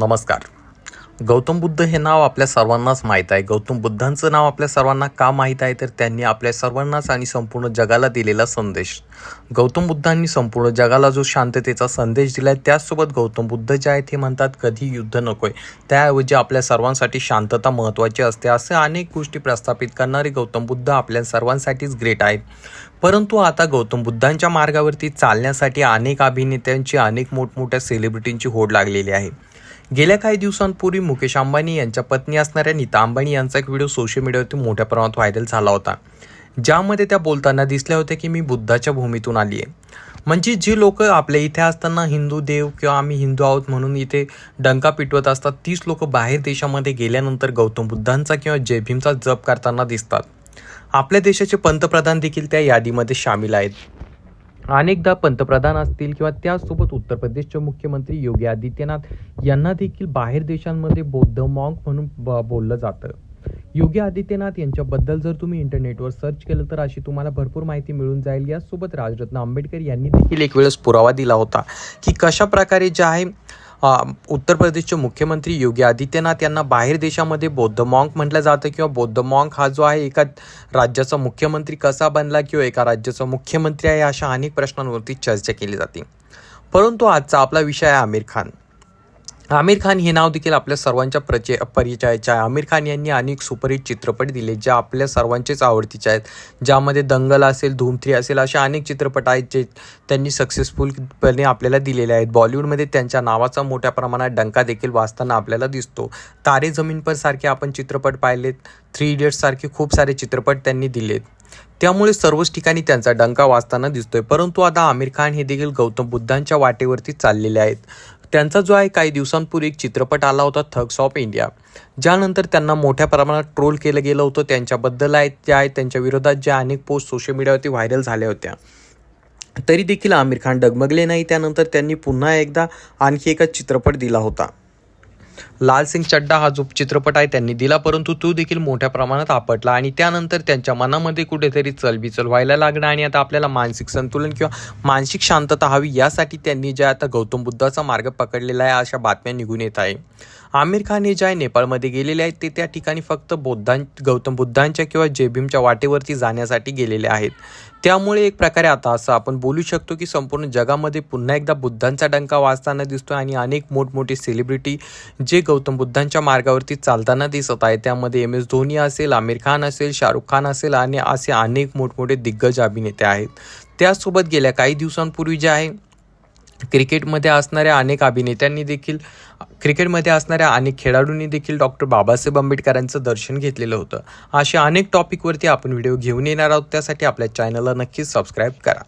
नमस्कार. गौतम बुद्ध हे नाव आपल्या सर्वांनाच माहीत आहे. गौतम बुद्धांचं नाव आपल्या सर्वांना का माहीत आहे? तर त्यांनी आपल्या सर्वांनाच आणि संपूर्ण जगाला दिलेला संदेश. गौतम बुद्धांनी संपूर्ण जगाला जो शांततेचा संदेश दिला आहे त्याचसोबत गौतम बुद्ध जे आहेत हे म्हणतात कधी युद्ध नको आहे त्याऐवजी आपल्या सर्वांसाठी शांतता महत्त्वाची असते असे अनेक गोष्टी प्रस्थापित करणारे गौतम बुद्ध आपल्या सर्वांसाठीच ग्रेट आहेत. परंतु आता गौतम बुद्धांच्या मार्गावरती चालण्यासाठी अनेक अभिनेत्यांची अनेक मोठमोठ्या सेलिब्रिटींची होड लागलेली आहे. गेल्या काही दिवसांपूर्वी मुकेश अंबानी यांच्या पत्नी असणाऱ्या नीता अंबानी यांचा एक व्हिडिओ सोशल मीडियावरती मोठ्या प्रमाणात व्हायरल झाला होता ज्यामध्ये त्या बोलताना दिसल्या होत्या की मी बुद्धाच्या भूमीतून आली आहे म्हणजे जी लोक आपल्या इथे असताना हिंदू देव किंवा आम्ही हिंदू आहोत म्हणून इथे डंका पिटवत असतात तीच लोक बाहेर देशामध्ये गेल्यानंतर गौतम बुद्धांचा किंवा जय भीमचा जप करताना दिसतात. आपल्या देशाचे पंतप्रधान देखील त्या यादीमध्ये सामील आहेत. अनेकदा पंतप्रधान असतील किंवा त्याचसोबत उत्तर प्रदेशचे मुख्यमंत्री योगी आदित्यनाथ यांना देखील बाहेर देशांमध्ये बौद्ध मॉंग म्हणून ब- बोललं जातं. योगी आदित्यनाथ यांच्याबद्दल जर तुम्ही इंटरनेटवर सर्च केलं तर अशी तुम्हाला भरपूर माहिती मिळून जाईल. यासोबत राजरत्न आंबेडकर यांनी देखील एक वेळेस पुरावा दिला होता की कशा प्रकारे जे आहे उत्तर प्रदेशचे मुख्यमंत्री योगी आदित्यनाथ यांना बाहेर देशामध्ये बौद्ध मॉंक म्हटलं जातं किंवा बौद्ध मॉंक हा जो आहे एका राज्याचा मुख्यमंत्री कसा बनला किंवा एका राज्याचा मुख्यमंत्री आहे अशा अनेक प्रश्नांवरती चर्चा केली जाते. परंतु आजचा आपला विषय आहे आमिर खान. आमिर खान हे नाव देखील आपल्या सर्वांच्या प्रचय परिचयाचे आहे. आमिर खान यांनी अनेक सुपरहिट चित्रपट दिले जे आपल्या सर्वांचेच आवडतीचे आहेत. ज्यामध्ये दंगल असेल धूमथ्री असेल असे अनेक चित्रपट आहेत जे त्यांनी सक्सेसफुलपणे आपल्याला दिलेले आहेत. बॉलिवूडमध्ये त्यांच्या नावाचा मोठ्या प्रमाणात डंका देखील वाचताना आपल्याला दिसतो. तारे जमीन पर सारखे आपण चित्रपट पाहिलेत. थ्री इडियट्ससारखे खूप सारे चित्रपट त्यांनी दिलेत. त्यामुळे सर्वच ठिकाणी त्यांचा डंका वाचताना दिसतोय. परंतु आता आमिर खान हे देखील गौतम बुद्धांच्या वाटेवरती चाललेले आहेत. त्यांचा जो आहे काही दिवसांपूर्वी एक चित्रपट आला होता थग्स ऑफ इंडिया. ज्यानंतर त्यांना मोठ्या प्रमाणात ट्रोल केलं गेलं होतं. त्यांच्याबद्दल आहेत ज्या आहेत त्यांच्या विरोधात ज्या अनेक पोस्ट सोशल मीडियावरती व्हायरल झाल्या होत्या. तरी देखील आमिर खान डगमगले नाही. त्यानंतर त्यांनी पुन्हा एकदा आणखी एका चित्रपट दिला होता. लाल सिंग चड्डा हा जो चित्रपट आहे त्यांनी दिला परंतु तो देखील मोठ्या प्रमाणात आपटला आणि त्यानंतर त्यांच्या मनामध्ये कुठेतरी चलबिचल व्हायला लागणं आणि आता आपल्याला मानसिक संतुलन किंवा मानसिक शांतता हवी यासाठी त्यांनी जे आता गौतम बुद्धाचा मार्ग पकडलेला आहे अशा बातम्या निघून येत आहे. आमिर खान हे जे आहे नेपाळमध्ये गेलेले आहेत ते त्या ठिकाणी फक्त बौद्धां गौतम बुद्धांच्या किंवा जेबीमच्या भीमच्या वाटेवरती जाण्यासाठी गेलेले आहेत. त्यामुळे एक प्रकारे आता असं आपण बोलू शकतो की संपूर्ण जगामध्ये पुन्हा एकदा बुद्धांचा डंका वाजताना दिसतो आणि अनेक मोठमोठे सेलिब्रिटी जे गौतम बुद्धांच्या मार्गावरती चालताना दिसत आहे त्यामध्ये एम एस धोनी असेल आमिर खान असेल शाहरुख खान असेल आणि असे अनेक मोठमोठे दिग्गज अभिनेते आहेत. त्यासोबत गेल्या काही दिवसांपूर्वी जे आहे क्रिकेटमध्ये असणाऱ्या अनेक अभिनेत्यांनी देखील क्रिकेटमध्ये असणाऱ्या अनेक खेळाडूंनी देखील डॉक्टर बाबासाहेब आंबेडकरांचं दर्शन घेतलेलं होतं. अशा अनेक टॉपिकवरती आपण व्हिडिओ घेऊन येणार आहोत. त्यासाठी आपल्या चॅनलला नक्कीच सबस्क्राईब करा.